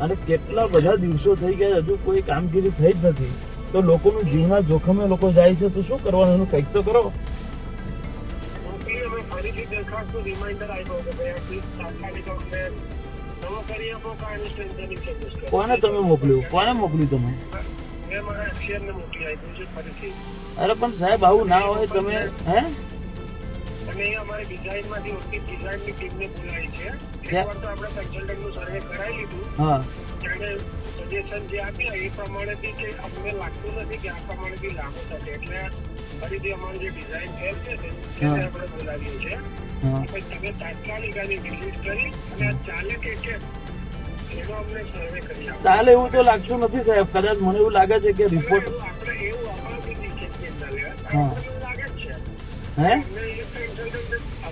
અને કેટલા બધા દિવસો થઈ ગયા હજુ કોઈ કામગીરી થઈ જ નથી. તો લોકોનું જીવના જોખમે લોકો જાય છે તો શું કરવાનું? એનું કંઈક તો કરો. કોને તમે મોકલ્યું? કોને મોકલ્યું તમે? અરે પણ સાહેબ આવું ના હોય તમે હે? અને અમારી ડિઝાઇનમાંથી ઓછી ડિઝાઇનની ટીમને બોલાવી છે. એકવાર તો આપણે કન્સલ્ટન્ટનું સર્વે કરાવી લીધું. ત્યારે સજેશન જે આપ્યા એ પ્રમાણેથી કે અમને લાગતું નથી કે આ પ્રમાણેથી લાગુ થશે. એટલે ફરીથી અમારું જે ડિઝાઇન ફેલ છે તેને આપણે બોલાવીએ છીએ. પછી તમે તાત્કાલિક આની વિઝિટ કરી અને આ ચાલે કે કેમ ચાલે એવું તો લાગતું નથી સાહેબ. કદાચ મને એવું લાગે છે કે રિપોર્ટ એવું આપણે એવું. લાગે છે. હે?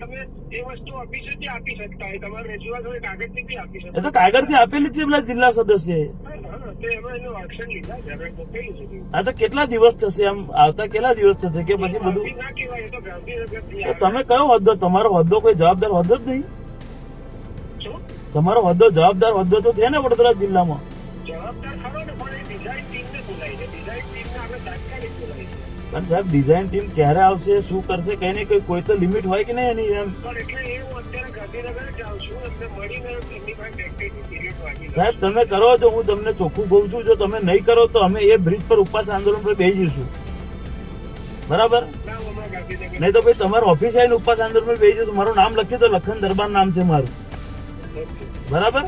તમે એ વસ્તુ આપી શકતા હોય. તમારે રજૂઆત હોય કાગળથી બી આપી એ તો કાગળથી આપેલી છે પેલા જિલ્લા સદસ્ય હા, તો એમાં છે. છે. આ કેટલા દિવસ થશે આમ આવતા કેટલા દિવસ થશે કે પછી બધું. તમે કયો હોદ્દો? તમારો હોદ્દો કોઈ જવાબદાર હોદ્દો જ નહીં. તમારો હોદ્દો જવાબદાર હોદ્દો તો છે ને વડોદરા જિલ્લામાં. જવાબદાર ખરો ને પણ એ ડિઝાઇન ટીમને બોલાય છે. ડિઝાઇન ટીમને આપણે તાત્કાલિક બોલાય છે પણ સાહેબ ડિઝાઇન ટીમ ક્યારે આવશે શું કરશે કઈ ને કોઈ તો લિમિટ હોય કે નહીં એની એમ? સાહેબ તમે કરો તો હું તમને ચોખ્ખું કહું છું જો તમે નહીં કરો તો અમે એ બ્રિજ પર ઉપવાસ આંદોલન પર બેસી જઈશું. બરાબર? નહીં તો ભાઈ તમારા ઓફિસ આવીને ઉપવાસ આંદોલન પર બેસી જઈશું. મારું નામ લખ્યું તો લખન દરબાર નામ છે મારું. બરાબર?